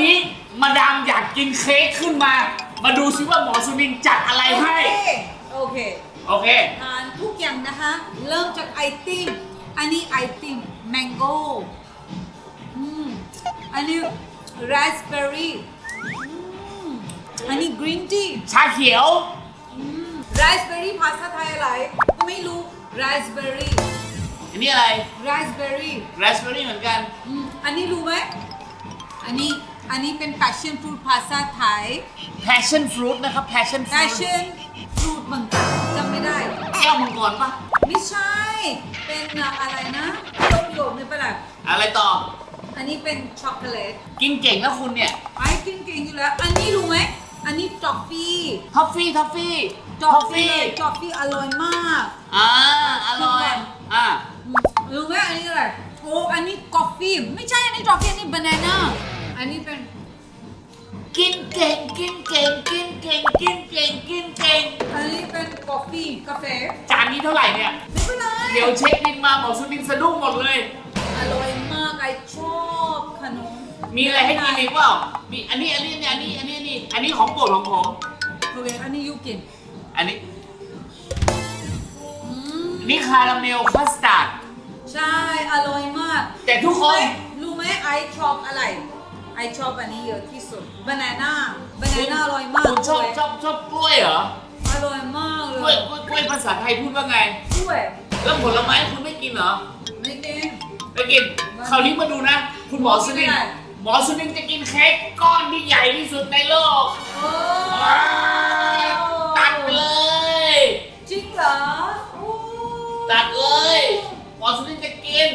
นี้มาดามอยากกินเค้กขึ้นมา มาดูซิว่าหมอสุนินจัดอะไรให้ โอเคโอเค ทานทุกอย่างนะคะ เริ่มจากไอติม อันนี้ไอติมแมงโก้อืมอันนี้ราสเบอร์รี่อันนี้กรีนทีชาเขียว ราสเบอร์รี่ภาษาไทยอะไรก็ไม่รู้ราสเบอร์รี่อันนี้อะไรราสเบอร์รี่ราสเบอร์รี่เหมือนกัน อันนี้รู้ไหม อันนี้อันนี้เป็น passion fruit ภาษาไทย passion fruit นะครับ passion fruit passion fruit เหมือนกันจำไม่ได้ แก้วมังกรปะไม่ใช่ เป็นอะไรนะโยกๆไม่เป็นไรอะไรต่อ อันนี้เป็นช็อกโกแลต กินเก่งนะคุณเนี่ย ไอ้กินเก่งอยู่แล้ว อันนี้รู้ไหม อันนี้ทอฟฟี่ทอฟฟี่ทอฟฟี่ทอฟฟี่ทอฟฟี่อร่อยมาก อ่า อร่อย อ่าอืมรู้ไหมอันนี้อะไร โอ้ อันนี้กาแฟไม่ใช่ อันนี้ทอฟฟี่อันนี้บานาน่า อันนี้เป็นกินเก่งกินเก่งกินเก่งกินเก่งกินเก่งอันนี้เป็นกาแฟกาแฟจานนี้เท่าไหร่เนี่ย ไม่เป็นไรเดี๋ยวเช็คบินมาหมอสุนินสะดุ้งหมดเลย อร่อยมากไอชอบขนมมีอะไรให้กินอีกเปล่ามีอันนี้อันนี้อันนี้อันนี้อันนี้อันนี้ของโปรดของผมโอเคอันนี้ยูกินอันนี้อืมนี่คาราเมลคัสตาร์ดใช่อร่อยมากแต่ทุกคน รู้ไหมไอชอบอะไร ไอชอบอันนี้เยอะที่สุดบานาน่าบานาน่าอร่อยมากคุณชอบชอบชอบกล้วยเหรออร่อยมากเลกล้วยยกล้วยกล้วยภาษาไทยพูดว่าไงกล้วย แล้วผลไม้คุณไม่กินเหรอ ไม่กิน ไปกินคราวนี้มาดูนะ คุณหมอสุนินไม่ได้ หมอสุนินจะกินเค้กก้อนที่ใหญ่ที่สุดในโลกโอ้ว้าวตัดไปเลย จริงเหรอโอ้ตัดเลย หมอสุนินจะกิน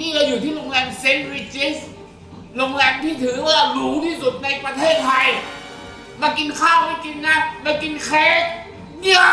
นี่เราอยู่ที่โรงแรมเซนต์ริจิสโรงแรมที่ถือว่าหรูที่สุดในประเทศไทย มากินข้าวไม่กินนะ มากินเค้กยา